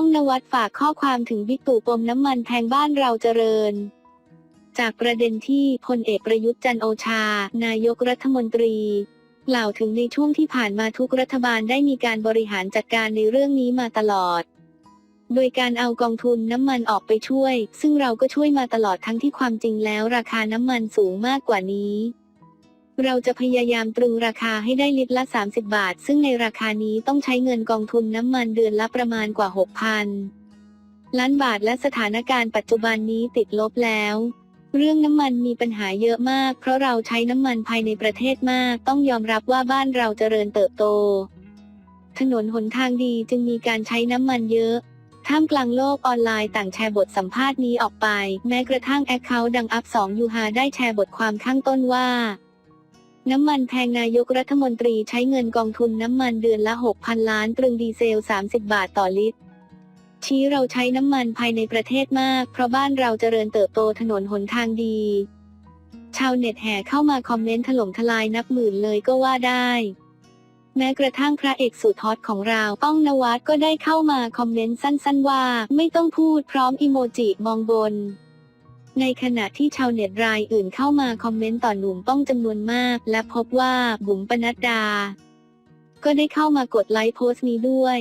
ป้องนวัดฝากข้อความถึงบิ๊กตู่ปมน้ำมันแพงบ้านเราเจริญ จากประเด็นที่พลเอกประยุทธ์จันโอชา นายกรัฐมนตรีกล่าวถึงในช่วงที่ผ่านมาทุกรัฐบาลได้มีการบริหารจัดการในเรื่องนี้มาตลอด โดยการเอากองทุนน้ำมันออกไปช่วย ซึ่งเราก็ช่วยมาตลอดทั้งที่ความจริงแล้วราคาน้ำมันสูงมากกว่านี้ เราจะพยายามตรึงราคาให้ได้ลิตรละ 30 บาท ซึ่งในราคานี้ต้องใช้เงินกองทุนน้ำมันเดือนละประมาณกว่า 6,000 ล้านบาทและสถานการณ์ปัจจุบันนี้ติดลบแล้ว เรื่องน้ำมันมีปัญหาเยอะมาก เพราะเราใช้น้ำมันภายในประเทศมาก ต้องยอมรับว่าบ้านเราเจริญเติบโต ถนนหนทางดีจึงมีการใช้น้ำมันเยอะท่ามกลางโลกออนไลน์ต่างแชร์บทสัมภาษณ์นี้ออกไป แม้กระทั่งแอคเคาท์ดังอัพ2ยูฮาได้แชร์บทความข้างต้นว่า น้ำมันแพงนายกรัฐมนตรีใช้เงินกองทุนน้ำมันเดือนละ 6,000 ล้าน ตรึงดีเซล 30 บาทต่อลิตร ชี้เราใช้น้ำมันภายในประเทศมาก เพราะบ้านเราเจริญเติบโตถนนหนทางดี ชาวเน็ตแห่เข้ามาคอมเมนต์ถล่มทลายนับหมื่นเลยก็ว่าได้ แม้กระทั่งพระเอกสุดฮอตของเราป้องนวัดก็ได้เข้ามาคอมเมนต์สั้นๆว่า ไม่ต้องพูดพร้อมอิโมจิมองบน ในขณะที่ชาวเน็ตรายอื่นเข้ามาคอมเมนต์ต่อหนุ่มป้องจำนวนมาก และพบว่าบุ๋มปนัดดา ก็ได้เข้ามากดไลค์โพสต์นี้ด้วย